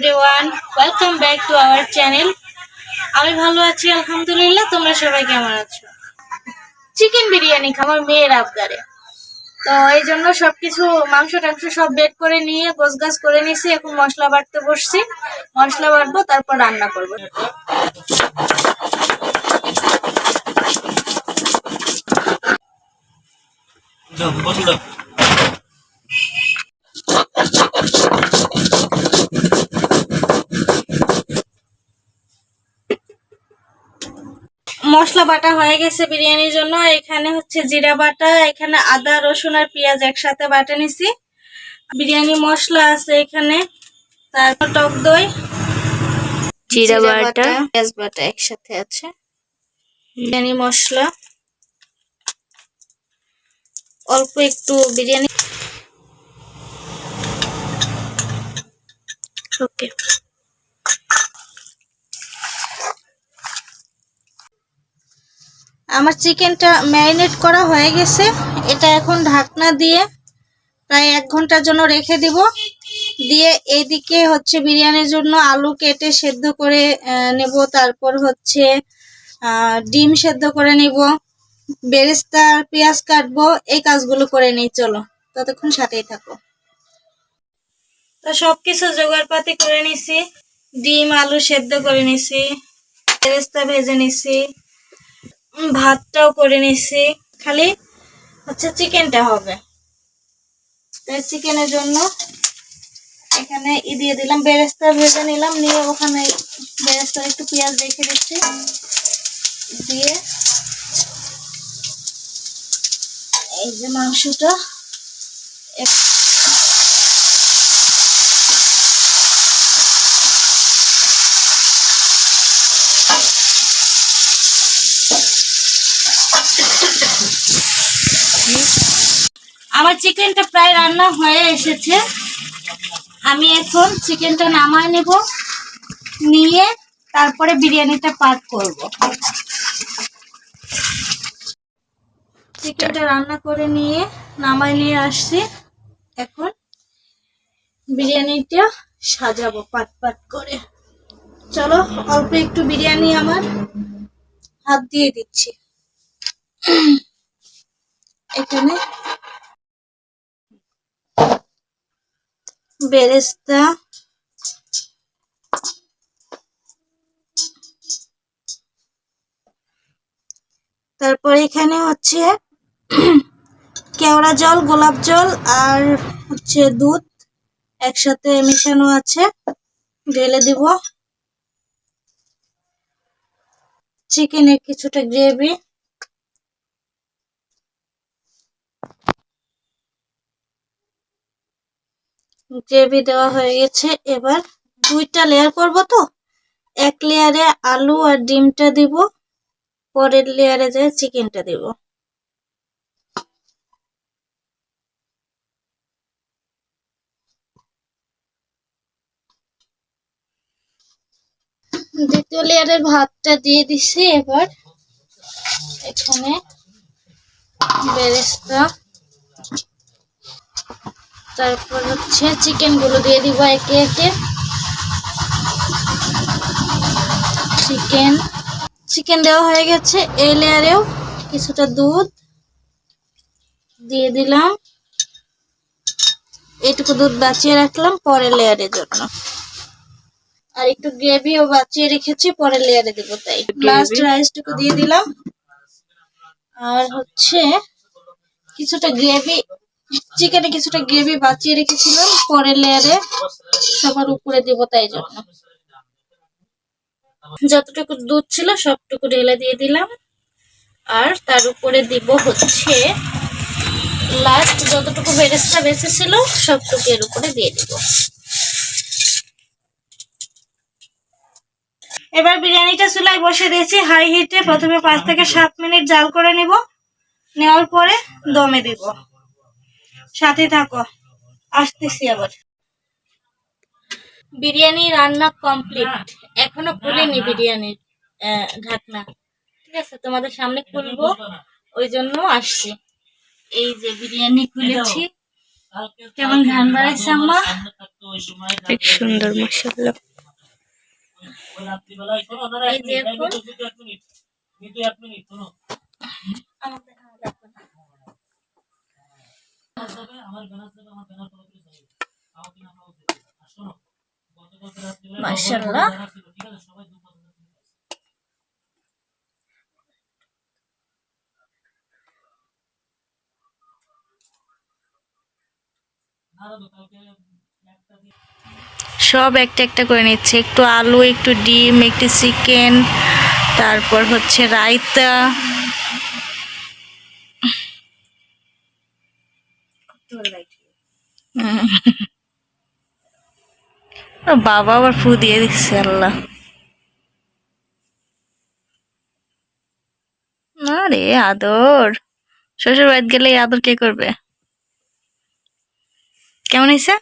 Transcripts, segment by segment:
Everyone welcome back to our channel আমি ভালো আছি, আলহামদুলিল্লাহ। তোমরা সবাই কেমন আছো? চিকেন বিরিয়ানি খাবার মেয়ের আবদারে। তো এই জন্য সবকিছু মাংস টাংস সব বেড করে নিয়ে, গোছগাছ করে নিয়েছি এখন মশলা বাটতে বসছি। মশলা বাটবো, তারপর রান্না করব। দাও মশলা বাটা হয়ে গেছে বিরিয়ানির জন্য। এখানে হচ্ছে জিরা বাটা এখানে আদা রসুন আর পেঁয়াজ একসাথে বাটা নিছি। বিরিয়ানি মশলা আছে এখানে। তারপর টক দই জিরা বাটা। পেঁয়াজ বাটা একসাথে আছে। বিরিয়ানি মশলা। অল্প একটু বিরিয়ানি। ওকে আমার চিকেনটা ম্যারিনেট করা হয়ে গেছে। এটা এখন ঢাকনা দিয়ে প্রায় এক ঘণ্টার জন্য রেখে দিব। দিয়ে এইদিকে হচ্ছে বিরিয়ানির জন্য আলু কেটে সেদ্ধ করে নেব। তারপর হচ্ছে ডিম সেদ্ধ করে নিব। বেরেস্তা, পেঁয়াজ কাটবো। এই কাজগুলো করে নিই, চলো। ততক্ষণ সাথেই থাকো। তো সবকিছু জোগাড় পাতি করে নিছি। ডিম, আলু সেদ্ধ করে নিছি। বেরেস্তা ভেজে নিছি। ভাতটাও করে নিছি। খালি হচ্ছে চিকেনটা হবে। চিকেনের জন্য এখানে ই দিয়ে দিলাম, বেরেস্তা ভেজে নিলাম, নিয়ে ওখানে বেরেস্তার একটু পেঁয়াজ রেখে দিচ্ছি। দিয়ে এই যে মাংসটা আমার চিকেনটা প্রায় রান্না হয়ে এসেছে। আমি এখন চিকেনটা নামায় নেব, নিয়ে তারপরে বিরিয়ানিটা পাক করব। চিকেনটা রান্না করে নিয়ে, নামায় নিয়ে আসছি। এখন বিরিয়ানিটা সাজাবো পাট পাট করে। চলো, অল্প একটু বিরিয়ানি আমার হাত দিয়ে দিচ্ছি। এখানে বেরেস্তা। তারপর এখানে হচ্ছে কেওড়া জল, গোলাপ জল আর হচ্ছে দুধ একসাথে মেশানো আছে। ঢেলে দিব। চিকেনের কিছুটা গ্রেভি গ্রেভি দেওয়া হয়ে গেছে। এবার দুইটা লেয়ার করব তো? এক লেয়ারে আলু আর ডিমটা দিব, পরের লেয়ারে যায় চিকেনটা দিব। দ্বিতীয় লেয়ারের ভাতটা দিয়ে দিছি। এবার এখানে বেরেস্তা তারপর হচ্ছে চিকেনগুলো দিয়ে দিব একে একে। চিকেন চিকেন দেওয়া হয়ে গেছে এই লেয়ারেও কিছুটা দুধ দিয়ে দিলাম। এইটুকু দুধ বাঁচিয়ে রাখলাম পরের লেয়ারের জন্য। আর একটু গ্রেভিও বাঁচিয়ে রেখেছি পরের লেয়ারে দিব তাই। লাস্ট রাইসটুকু দিয়ে দিলাম। আর হচ্ছে কিছুটা গ্রেভি চিকেনে কিছুটা গ্রেভি বাঁচিয়ে রেখেছিলাম, পরের লেয়ারে সবার উপরে দিব তাই জন্য। যতটুকু দুধ ছিল সবটুকু ঢেলে দিয়ে দিলাম। আর তার উপরে দিব হচ্ছে লাস্ট যতটুকু বেরেস্তা বেঁচে ছিল সবটুকু এর উপরে দিয়ে দিব। এবার বিরিয়ানিটা চুলায় বসে দিয়েছি হাই হিটে প্রথমে পাঁচ থেকে সাত মিনিট জাল করে নিব। নেওয়ার পরে দমে দিব। সাথে থাকো। আসতেছি আবার। বিরিয়ানি রান্না কমপ্লিট এখনও খুলিনি বিরিয়ানির আহ, ঢাকনা। ঠিক আছে তোমাদের সামনে খুলবো। ওই জন্য আসছি। এই যে বিরিয়ানি খুলেছি। কেমন ঘ্রাণ বাড়াইছে আম্মা? অনেক সুন্দর মাসাল্লাহ এই যে এরকম। সব একটা একটা করে নিচ্ছে। একটু আলু একটু ডিম একটু চিকেন তারপর হচ্ছে রায়তা। বাবা আবার ফু দিয়ে দিচ্ছে আল্লাহ। না রে আদর। শ্বশুর বাড়িতে গেলে আদর কে করবে? কেমন হয়েছে?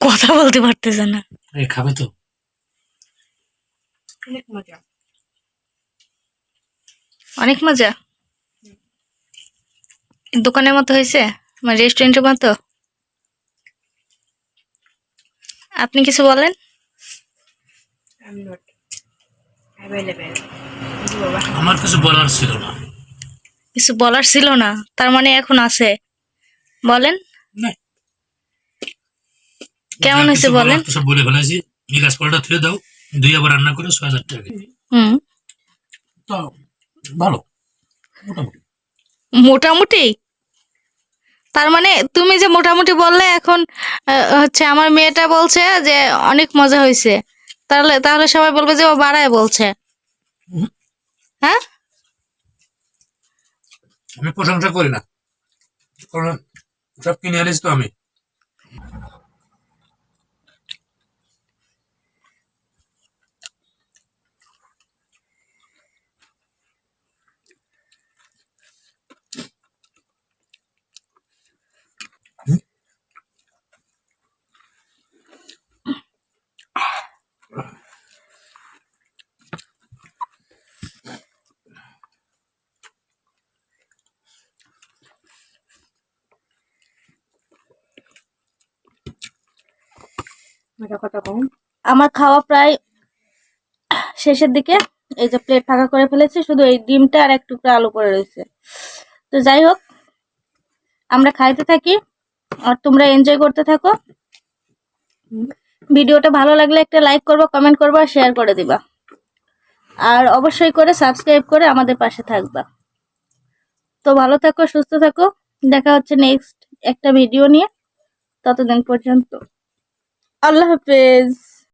কথা বলতে পারতেছে না। খাবে তো। অনেক মজা দোকানের মতো হয়েছে? মানে রেস্টুরেন্টের মতো? আপনি কিছু বলেন? আমার কিছু বলার ছিল না। কিছু বলার ছিল না তার মানে এখন আছে। বলেন। কেমন হয়েছে বলেন? সব বলে ফেলেছি। নীলাস পরোটা থুয়ে দাও দুই আবার রান্না করে ছয় হাজার টাকা। হুম। তো ভালো? মোটামুটি। মোটামুটি? তার মানে তুমি যে মোটামুটি বললে এখন হচ্ছে আমার মেয়েটা বলছে যে অনেক মজা হয়েছে তাহলে তাহলে সবাই বলবে যে ও বাড়ায় বলছে। হ্যাঁ? আমি প্রশংসা করি না। কারণ সব কিনে আনিস তো আমি। আমার খাওয়া প্রায় শেষের দিকে এই যে প্লেট ফাঁকা করে ফেলেছি শুধু এই ডিমটা আর এক টুকরা আলু পড়ে রয়েছে। তো যাই হোক আমরা খাইতে থাকি আর তোমরা এনজয় করতে থাকো। ভিডিওটা ভালো লাগলে একটা লাইক করবা কমেন্ট করবা আর শেয়ার করে দিবা। আর অবশ্যই করে সাবস্ক্রাইব করে আমাদের পাশে থাকবা। তো ভালো থাকো সুস্থ থাকো। দেখা হচ্ছে নেক্সট একটা ভিডিও নিয়ে। ততদিন পর্যন্ত। আল্লাহ হাফেজ।